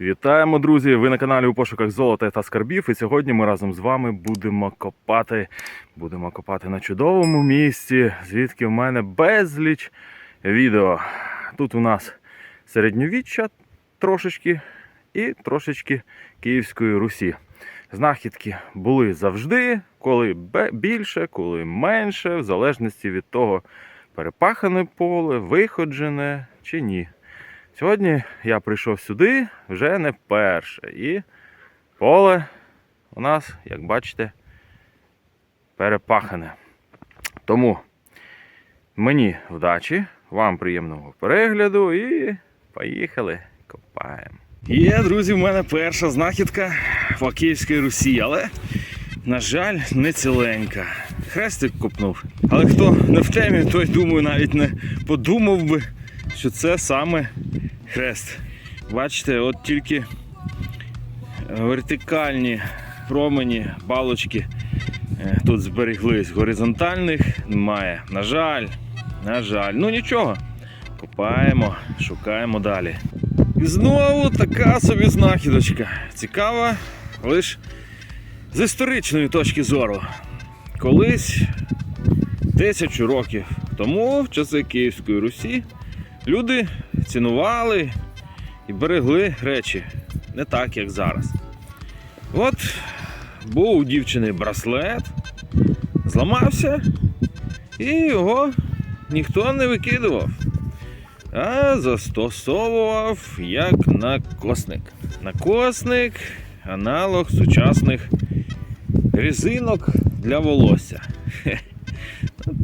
Вітаємо, друзі! Ви на каналі у пошуках золота та скарбів. І сьогодні ми разом з вами будемо копати. Будемо копати на чудовому місці, звідки в мене безліч відео. Тут у нас середньовіччя трошечки і трошечки Київської Русі. Знахідки були завжди, коли більше, коли менше, в залежності від того, перепахане поле, виходжене чи ні. Сьогодні я прийшов сюди вже не вперше. І поле у нас, як бачите, перепахане. Тому мені вдачі, вам приємного перегляду і поїхали, копаємо. Є, друзі, в мене перша знахідка по Київській Русі, але, на жаль, не ціленька. Хрестик копнув. Але хто не в темі, той, думаю, навіть не подумав би, що це саме хрест. Бачите, от тільки вертикальні промені, балочки е, тут зберіглись. Горизонтальних немає. На жаль, на жаль. Ну нічого. Копаємо, шукаємо далі. І знову така собі знахідочка. Цікава лише з історичної точки зору. Колись тисячу років тому, в часи Київської Русі, люди цінували і берегли речі не так, як зараз. От був у дівчини браслет, зламався, і його ніхто не викидував, а застосовував як накосник. Накосник аналог сучасних різинок для волосся.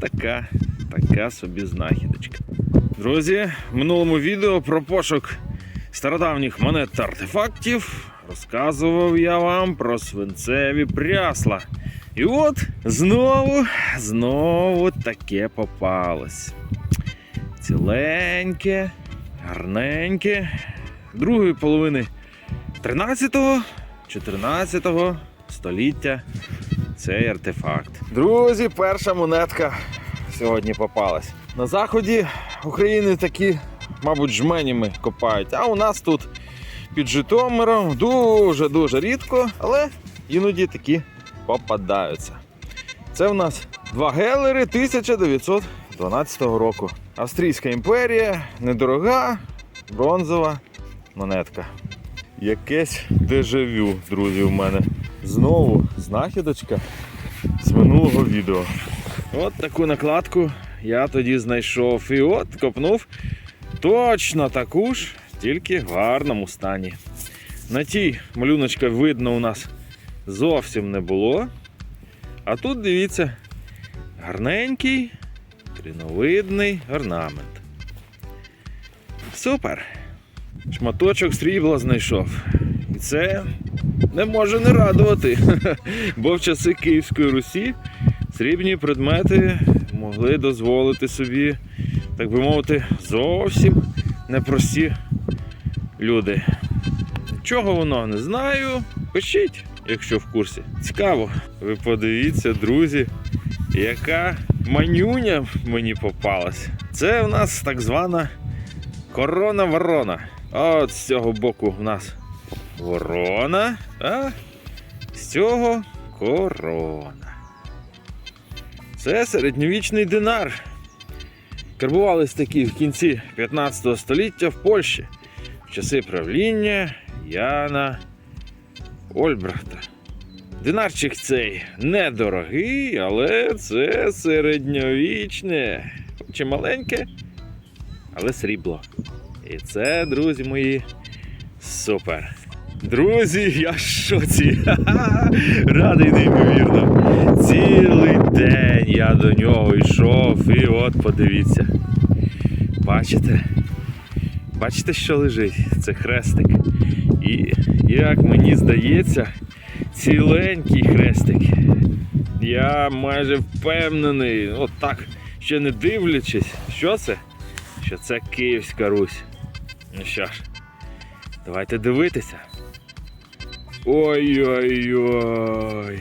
Така, така собі знахідочка. Друзі, в минулому відео про пошук стародавніх монет та артефактів розказував я вам про свинцеві прясла. І от знову, знову таке попалось. Ціленьке, гарненьке, другої половини 13-го, 14-го століття цей артефакт. Друзі, перша монетка сьогодні попалась. На заході України такі, мабуть, жменями копають, а у нас тут під Житомиром дуже-дуже рідко, але іноді такі попадаються. Це в нас два гелери 1912 року. Австрійська імперія, недорога, бронзова монетка. Якесь дежавю, друзі, у мене. Знову знахідочка з минулого відео. От таку накладку я тоді знайшов. І от копнув точно таку ж, тільки в гарному стані. На тій малюночка видно у нас зовсім не було. А тут дивіться, гарненький, кліновидний орнамент. Супер! Шматочок срібла знайшов. І це не може не радувати. Бо в часи Київської Русі срібні предмети могли дозволити собі, так би мовити, зовсім непрості люди. Чого воно не знаю. Пишіть, якщо в курсі. Цікаво. Ви подивіться, друзі, яка манюня мені попалась. Це в нас так звана корона ворона. От з цього боку в нас ворона, а з цього корона. Це середньовічний динар. Карбувались такі в кінці 15 століття в Польщі в часи правління Яна Ольбрахта. Динарчик цей недорогий, але це середньовічне, і маленьке, але срібло. І це, друзі мої, супер. Друзі, я в шоці. Радий неймовірно. Цілий день я до нього йшов, і от подивіться. Бачите? Бачите, що лежить? Це хрестик. І як мені здається, ціленький хрестик. Я майже впевнений, от так, ще не дивлячись, що це? Що це Київська Русь. Ну що ж, давайте дивитися. Ой-ой-ой.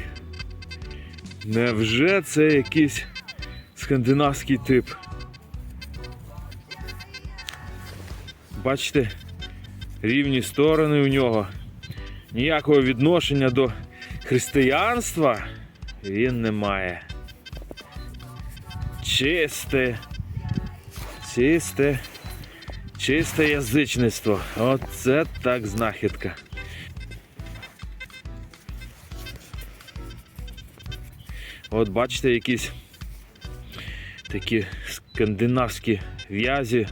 Невже це якийсь скандинавський тип? Бачите, рівні сторони у нього. Ніякого відношення до християнства він не має. Чисте, чисте, чисте язичництво. Оце так знахідка. От бачите, якісь такі скандинавські в'язі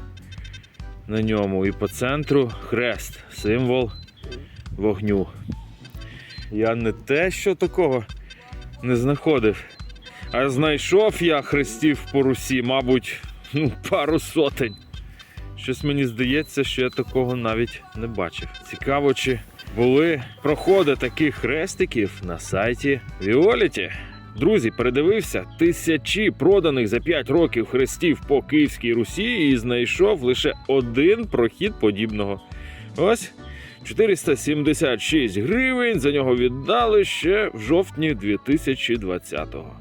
на ньому. І по центру хрест, символ вогню. Я не те, що такого не знаходив, а знайшов я хрестів по Русі, мабуть, ну, пару сотень. Щось мені здається, що я такого навіть не бачив. Цікаво, чи були проходи таких хрестиків на сайті Віоліті. Друзі, передивився тисячі проданих за 5 років хрестів по Київській Русі і знайшов лише один прохід подібного. Ось 476 гривень за нього віддали ще в жовтні 2020-го.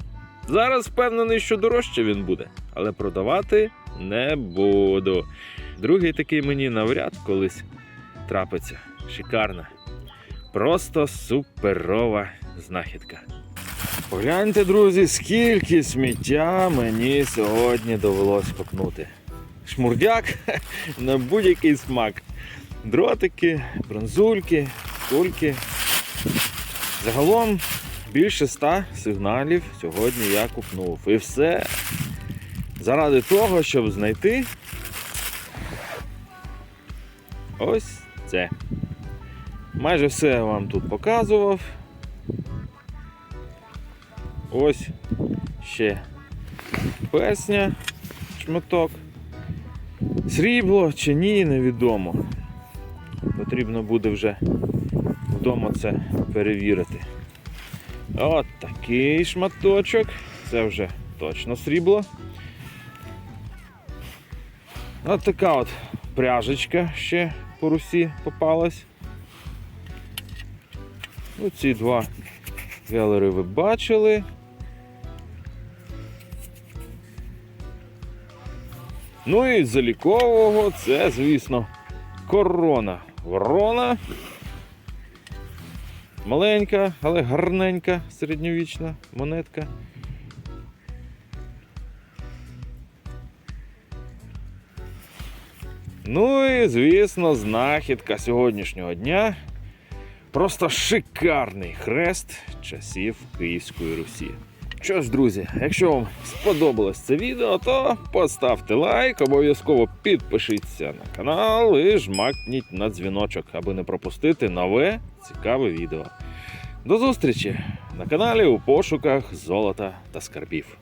Зараз впевнений, що дорожче він буде, але продавати не буду. Другий такий мені навряд колись трапиться. Шикарна. Просто суперова знахідка. Погляньте, друзі, скільки сміття мені сьогодні довелось копнути. Шмурдяк на будь-який смак. Дротики, бронзульки, кульки. Загалом більше ста сигналів сьогодні я купнув. І все заради того, щоб знайти ось це. Майже все я вам тут показував. Ось ще песня, шматок. Срібло чи ні, невідомо. Потрібно буде вже вдома це перевірити. От такий шматочок. Це вже точно срібло. От така от пряжечка ще по русі попалась. Ну, ці два велери ви бачили. Ну і з залікового це, звісно, корона. Ворона. Маленька, але гарненька середньовічна монетка. Ну і, звісно, знахідка сьогоднішнього дня. Просто шикарний хрест часів Київської Русі. Що ж, друзі, якщо вам сподобалось це відео, то поставте лайк, обов'язково підпишіться на канал і жмакніть на дзвіночок, аби не пропустити нове цікаве відео. До зустрічі на каналі у пошуках золота та скарбів.